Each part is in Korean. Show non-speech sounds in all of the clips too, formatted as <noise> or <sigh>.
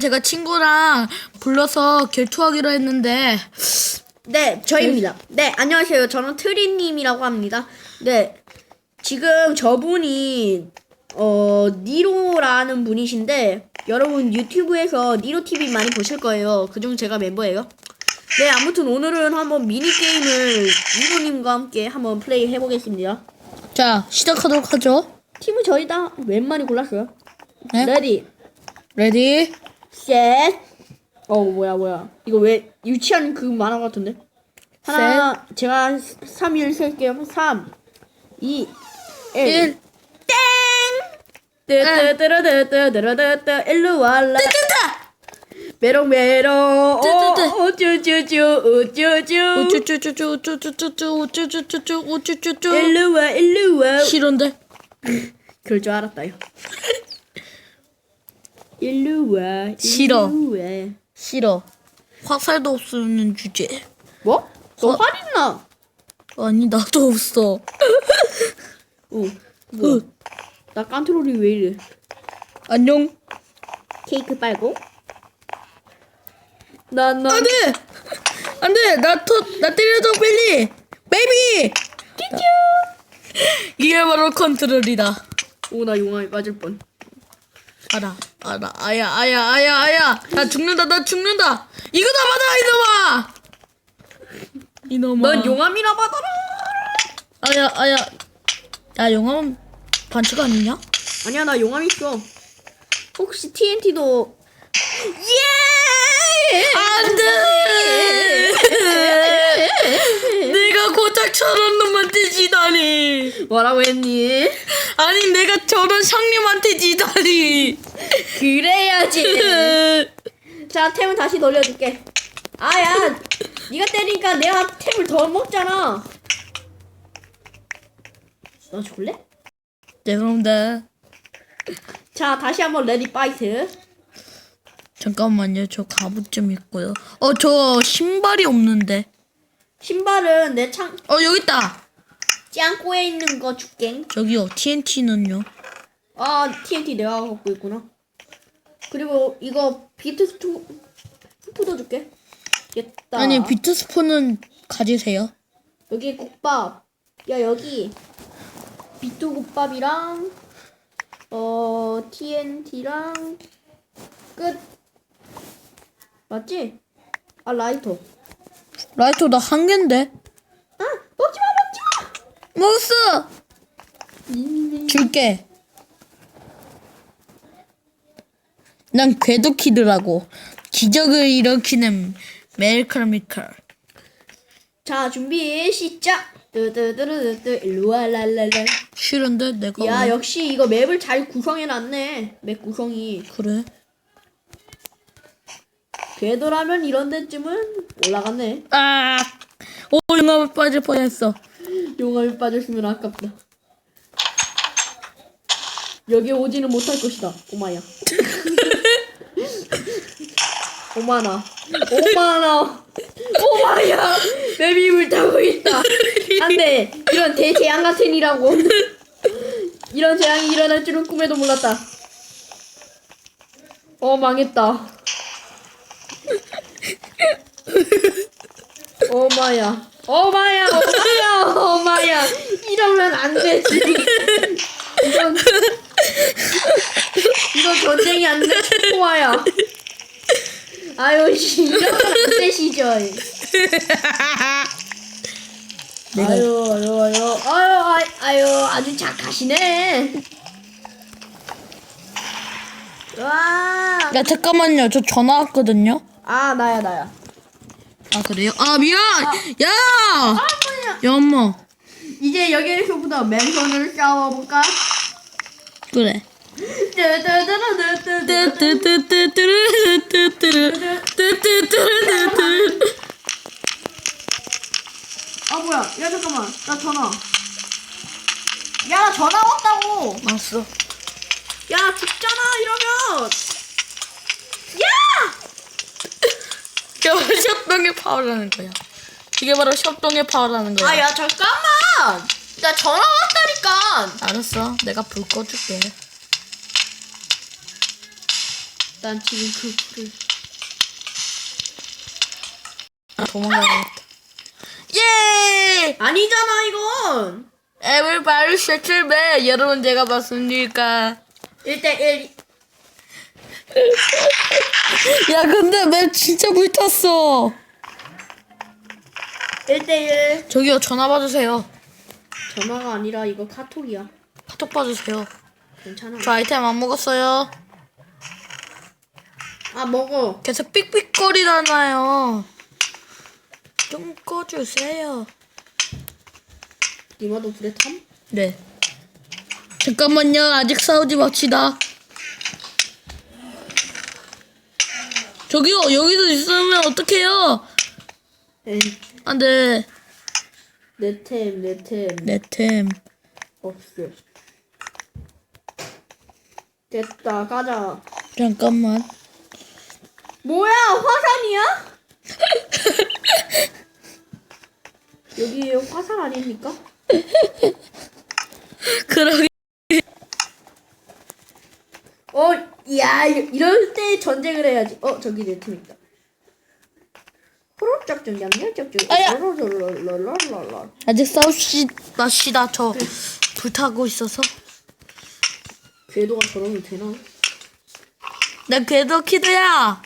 제가 친구랑 불러서 결투하기로 했는데 네, 저입니다. 네, 안녕하세요. 저는 트리님이라고 합니다. 네, 지금 저분이 어 니로라는 분이신데 여러분 유튜브에서 니로 TV 많이 보실 거예요. 그중 제가 멤버예요. 네, 아무튼 오늘은 한번 미니 게임을 니로님과 함께 한번 플레이 해보겠습니다. 자 시작하도록 하죠. 팀은 저희 다 웬만히 골랐어요. 네? 레디, 레디 셋. 어 뭐야 뭐야 이거 왜 유치한 그 만화 같은데? 하나 제가 3일 셀게요. 3, 2, 1. 1 뜨뜨뜨르뜨뜨르뜨뜨 일로 와라 메롱 메롱 뜨뜨뜨. 오쭈쭈쭈 우쭈쭈 우쭈쭈쭈쭈 우쭈쭈쭈쭈 우쭈쭈쭈쭈 우쭈쭈쭈 일로 와 일로 와 싫은데 그럴 줄 알았다요. 일로 와 싫어. 와. 싫어. 화살도 없는 주제. 뭐? 너 어. 활 있나? 아니 나도 없어. <laughs> 어. 뭐야? 나 깐트롤이 왜 이래? 안녕. 케이크 빨고. 나나 안돼 안돼 나토나 때려줘 빨리 베이비. 이게 바로 컨트롤이다. 오나 용암에 빠질 뻔. 알아 알아 아야 아야 아야 아야 나 죽는다 나 죽는다 이거 다 받아 이놈아 이놈아 넌 용암이나 받아라. 아야 아야 야 용암 반칙 아니냐? 아니야 나 용암 있어. 혹시 TNT도 예! 안 돼 내가 고작 저런 놈한테 지다니 뭐라고 했니? 아니 내가 저런 상님한테 지다니 그래야지. <laughs> 자 템을 다시 돌려줄게. 아야, 네가 때리니까 내가 템을 더 먹잖아. 너 줄래? 죄송합니다 자 다시 한번 레디 파이트. 잠깐만요 저 갑옷 좀 입고요 어 저 신발이 없는데 신발은 내 창 어 여기 있다 짱꼬에 있는 거 줄게. 저기요 TNT는요 아 TNT 내가 갖고 있구나. 그리고 이거 비트 스투 스푸도 줄게. 됐다. 아니 비트 스푼은 가지세요 여기 국밥. 야 여기 비트 국밥이랑 어 TNT랑 끝. 맞지? 아 라이터. 라이터 나한 갠데 아 먹지 마 먹지 마. 먹었어 음, 줄게 난 궤도 키드라고 기적을 일으키는 멜카미칼 자 준비 시작. 뜨뜨뜨르뜨 일로 와 랄랄라. 싫은데 내가 야 왜- 역시 이거 맵을 잘 구성해놨네. 맵 구성이. 그래 궤도라면 이런 데쯤은 올라갔네. 아 오영암 빠질 뻔했어 용암이 빠졌으면 아깝다. 여기 오지는 못할 것이다. 오마야. <laughs> 오마나. 오마나. 오마야. 맵이 불타고 있다. 안돼. 이런 대재앙 같은 이라고. 이런 재앙이 일어날 줄은 꿈에도 몰랐다. 어 망했다. 오마야. 오마야. 오마야. 오마야. 이러면 안 되지. 이건 이건 전쟁이 안 돼. 오마야. 아유 씨 이러면 안 되시죠. 내가 아유 아유 아유 아유 아유, 아유 아주 착하시네. 와. 야 잠깐만요 저 전화 왔거든요 아 나야 나야. 아 그래요? 아 미안 야! 아 뭐야. 야 엄마 이제 여기에서부터 맨손으로 싸워볼까? 그래 아 뭐야? 야 잠깐만, 나 전화. 야 나 전화 왔다고. 알았어 야 죽잖아 이러면. 야! 이게 바로 협동의 파워라는 거야 이게 바로 협동의 파워라는 거야 아 야 잠깐만. 나 전화 왔다니까. 알았어 내가 불 꺼줄게 난 지금 그 불을 아, 도망가야겠다. 예! 아니잖아 이건 에블바르 셔틀맨 여러분 제가 봤습니까? 1대1 <laughs> 야 근데 맵 진짜 불탔어. 1대1 저기요 전화 받으세요. 전화가 아니라 이거 카톡이야 카톡 받으세요. 괜찮아 저 아이템 안 먹었어요. 아 먹어 계속 삑삑거리잖아요. 좀 꺼주세요. 니마도 불에 탐? 네. 잠깐만요. 아직 싸우지 맙시다. 저기요. 여기서 있으면 어떡해요? 에이 안 돼. 내템 내템 내 템. 없어 됐다 가자 잠깐만. 뭐야 화산이야? <laughs> 여기 화산 아닙니까? 그러게. 어, 야, 이- 이럴 때 전쟁을 해야지. 어, 저기 내 팀 있다. 호로짝짝 양념짝짝. 아야! 아직 싸우지 마시다. 저 불타고 있어서. 궤도가 저러면 되나? 난 궤도 키드야.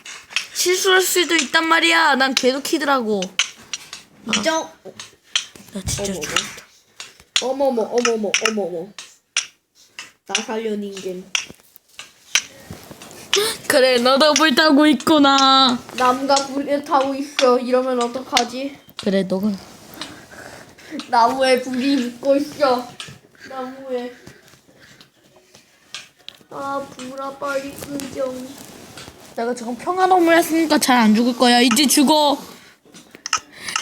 실수할 수도 있단 말이야. 난 궤도 키드라고. 이정. 나 진짜 어머, 죽었다. 어머머, 어머머, 어머머. 나 살려 닌겐. 그래, 너도 불 타고 있구나. 남과 불에 타고 있어. 이러면 어떡하지? 그래, 너가. 나무에 불이 붙고 있어. 나무에. 아, 불아 빨리 끄정. 내가 지금 평화로움을 했으니까 잘 안 죽을 거야. 이제 죽어.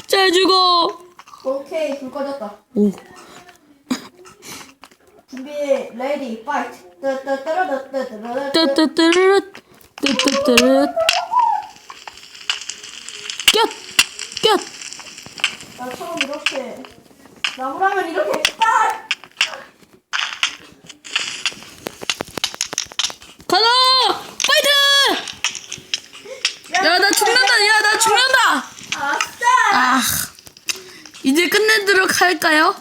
잘 죽어. 오케이, 불 꺼졌다. 오. 준비, 레디, 파이트. 따따따라따따따따. 뜨뜨뜨르르 뜨뜨뜨르 꼈! 꼈! 나처럼 이렇게 나무라면 이렇게 딱. 가자! 파이트! 야, 나 죽는다! 야, 나 죽는다! 아싸! 아, 이제 끝내도록 할까요?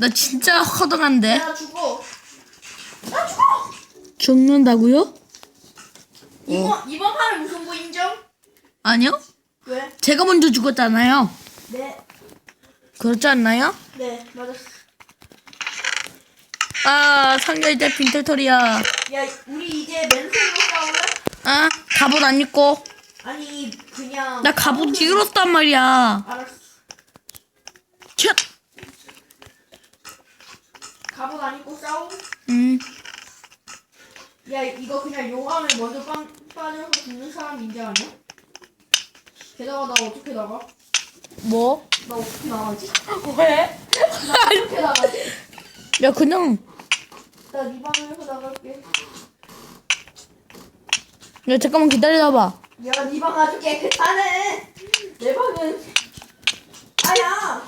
나 진짜 허둥한데. 나 죽어. 나 죽어. 죽는다고요? 이번 이번 판은 무슨 거 인정? 아니요? 왜? 제가 먼저 죽었잖아요. 네, 그렇지 않나요? 네, 맞았어. 아, 상자 이제 빈털털이야. 야, 우리 이제 맨손으로 싸울래? 아, 갑옷 안 입고. 아니, 그냥. 나 갑옷 잃었단 말이야. 알았어. 쳇! 갑옷 안 입고 싸움? 음, 야, 이거 그냥 용암에 먼저 빵 빠져서 죽는 사람 인정하냐? 게다가 나 어떻게 나가? 뭐? 나 어떻게 나가지? <laughs> 왜? 나 어떻게 나가지? 야, 그냥, 나 네 방에서 나갈게. 야, 잠깐만 기다려봐. 야, 네 방 아주 깨끗하네. 내 방은 아야.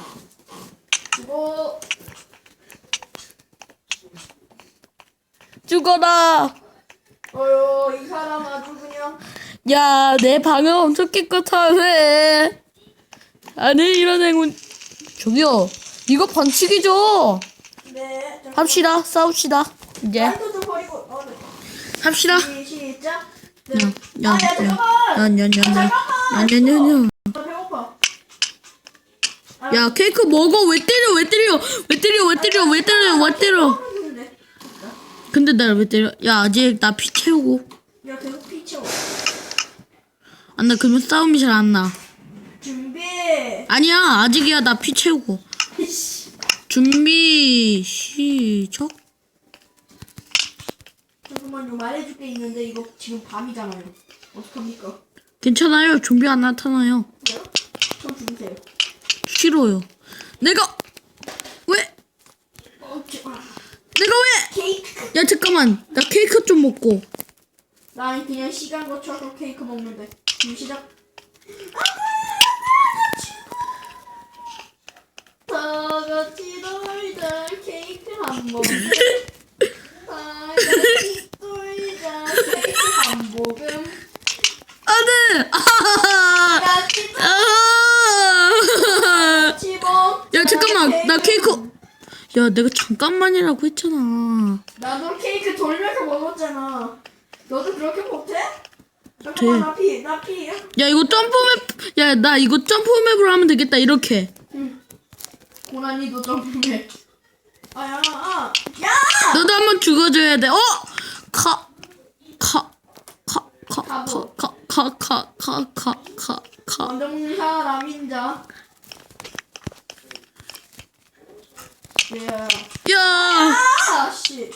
이거 죽어라! 어휴 이 사람 아주 그냥 야, 내 방은 엄청 깨끗하네. 아니, 이런 행운. 저기요, 이거 반칙이죠? 네. 좀 합시다, 싸웁시다. 이제. 라이터 좀 버리고 어, 네. 합시다. 시- 시작. 네. 야, 야, 아, 야, 야, 잠깐만. 야, 야, 야, 야, 잠깐만. 야, 야, 야, 야. 나 배고파. 야, 케이크 먹어. 왜 때려, 왜 때려, 왜 때려, 왜 때려, 왜 때려, 왜 때려. 근데 날 왜 때려? 야, 아직 나 피 채우고. 야 계속 피쳐. 아, 나 그러면 싸움이 잘 안 나. 준비. 아니야, 아직이야. 나 피 채우고. 씨. 준비, 시작. 잠깐만요 말해줄 게 있는데 이거 지금 밤이잖아요. 어떡합니까? 괜찮아요. 좀비 안 나타나요. 그래요? 좀 주세요. 싫어요. 내가, 왜? 어, 저- 아, 내가 왜? 케이크. 야, 잠깐만. 나 케이크 좀 먹고. 난 그냥 시간 거쳐서 케이크 먹는데. 지금 시작. 다 같이 놀자 케이크 한 번. 다 같이 놀자 케이크 한복음 안돼. 아. 야치 아. 야 잠깐만 나 케이크. 야 내가 잠깐만이라고 했잖아. 나도 케이크 돌면서 먹었잖아 너도 그렇게 못해? 잠깐만 돼. 나피 나 피 야 이거 점프맵. 야 나 이거 점프맵으로 하면 되겠다 이렇게. 고난이도 점프해 아야 아, 야 너도 한번 죽어줘야 돼. 어? 카, 카, 카, 카, 카, 카, 카, 카, 카, 카, 카, 카. 먼저 먹는 사람 인자 예. 야, 아 씨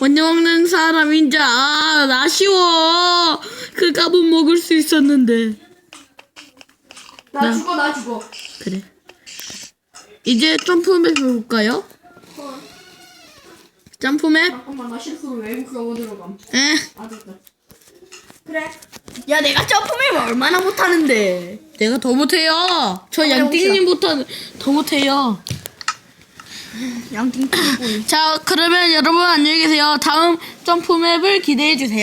먼저 먹는 사람인자. 아, 아쉬워. 그 값은 먹을 수 있었는데. 나 네. 죽어 나 죽어 그래. 이제 점프맵 해볼까요? 어, 점프맵? 잠깐만 나 실수로 외국 영어 들어감 에? 아 됐다 그래 야 내가 점프맵 얼마나 못하는데 내가 더 못해요. 저 한번 양띵님보다 더 못해요. 양띵 자, 그러면 여러분 안녕히 계세요. 다음 점프맵을 기대해 주세요.